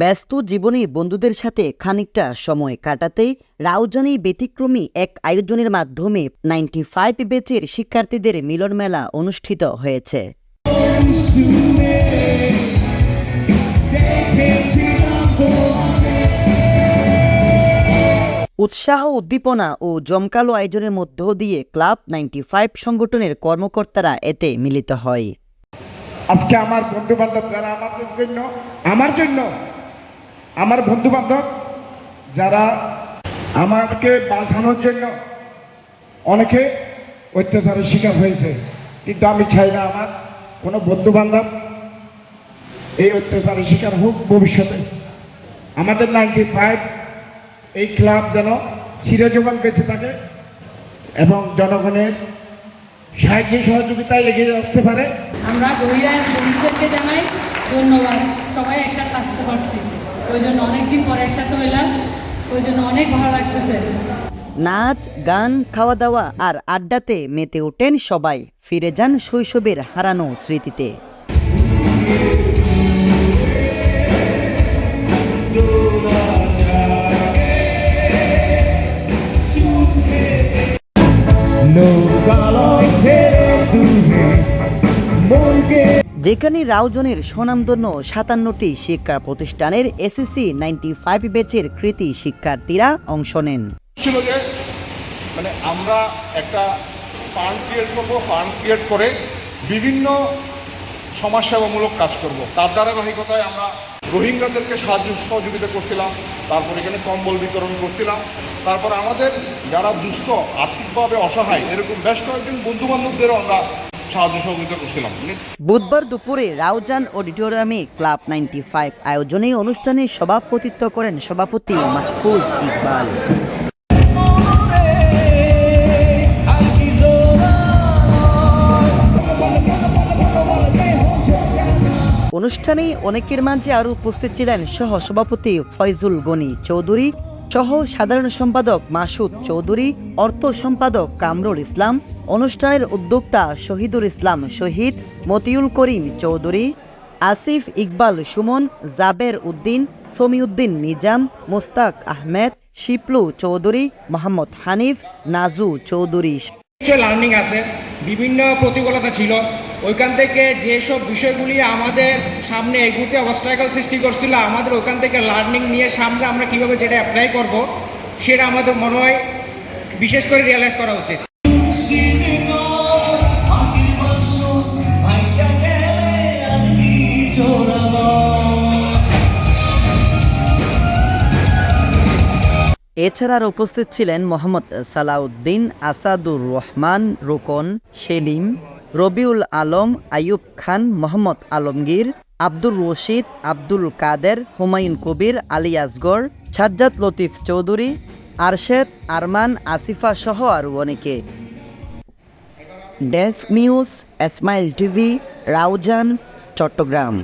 ব্যস্ত জীবনে বন্ধুদের সাথে খানিকটা সময় কাটাতে রাউজানি ব্যতিক্রমী এক আয়োজনের মাধ্যমে নাইনটি ফাইভ বেচের শিক্ষার্থীদের মিলন মেলা অনুষ্ঠিত হয়েছে। উৎসাহ, উদ্দীপনা ও জমকালো আয়োজনের মধ্য দিয়ে ক্লাব নাইনটি ফাইভ সংগঠনের কর্মকর্তারা এতে মিলিত হয়। আজকে আমার বন্ধু বান্ধব যারা আমাদের জন্য, আমার জন্য, আমার বন্ধু বান্ধব যারা আমাকে বাঁচানোর জন্য অনেকে অত্যাচারের শিকার হয়েছে, কিন্তু আমি চাই না আমার কোনো বন্ধু বান্ধব এই অত্যাচারের শিকার হোক ভবিষ্যতে। আমাদের নাইনটি ফাইভ এই ক্লাব যেন চিরজীবন বেঁচে থাকে এবং জনগণের সাহায্য সহযোগিতায় এগিয়ে আসতে পারে। আমরা গহিরায় বন্ধুদেরকে জানাই ধন্যবাদ। সবাই একসাথে আসতে পারছি। ওই জন্য অনেকদিন পরে একসাথে হইলাম। ওই জন্য অনেক ভালো লাগতেছে। নাচ গান খাওয়া দাওয়া আর আড্ডাতে মেতে ওঠেন সবাই। ফিরে যান শৈশবের হারানো স্মৃতিতে। যেখানে রাউজনের স্বনামধন্য সাতান্নটি শিক্ষা প্রতিষ্ঠানের এসএসসি নাইনটি ফাইভ ব্যাচের কৃতি শিক্ষার্থীরা অংশ নেন। মানে আমরা একটা ফান্ড ক্রিয়েট করব ফান্ড ক্রিয়েট করে বিভিন্ন সমাজসেবামূলক কাজ করব। তার ধারাবাহিকতায় আমরা রোহিঙ্গাদেরকে সাহায্য সহযোগিতা করছিলাম, তারপর এখানে কম্বল বিতরণ করছিলাম। তারপর আমাদের যারা দুস্থ, আর্থিকভাবে অসহায়, এরকম বেশ কয়েকজন বন্ধু বান্ধবদেরও আমরা বুধবার দুপুরে রাউজান অডিটোরিয়ামে ক্লাব নাইনটি ফাইভ আয়োজনে অনুষ্ঠানে সভাপতিত্ব করেন সভাপতি মাহফুজ ইকবাল। অনুষ্ঠানে অনেকের মাঝে আরও উপস্থিত ছিলেন সহ সভাপতি ফয়জুল গনি চৌধুরী সহ সাধারণ সম্পাদক মাসুদ চৌধুরী, অর্থ সম্পাদক কামরুল ইসলাম, অনুষ্ঠানের উদ্যোক্তা শহীদুল ইসলাম শহীদ, মতিউল করিম চৌধুরী, আসিফ ইকবাল সুমন, জাবের উদ্দিন, সমিউদ্দিন নিজাম, মোস্তাক আহমেদ, শিপলু চৌধুরী, মোহাম্মদ হানিফ, নাজু চৌধুরী। লার্নিং আছে। বিভিন্ন প্রতিকূলতা ছিল। ওইখান থেকে যেসব বিষয়গুলি আমাদের সামনে এগুতে অবস্ট্রাগল সৃষ্টি করছিল, আমাদের ওখান থেকে লার্নিং নিয়ে সামনে আমরা কীভাবে যেটা অ্যাপ্লাই করব, সেটা আমাদের মনে হয় বিশেষ করে রিয়েলাইজ করা উচিত। এছাড়া আর উপস্থিত ছিলেন মোহাম্মদ সালাউদ্দিন, আসাদুর রহমান, রোকন, সেলিম, রবিউল আলম, আইয়ুব খান, মোহাম্মদ আলমগীর, আব্দুর রশিদ, আব্দুল কাদের, হুমায়ুন কবির, আলী আসগর, সাজ্জাদ লতিফ চৌধুরী, আরশেদ, আরমান, আসিফা সহ আরও অনেকে। Desk news, Esmail TV, Raozan, Chattogram.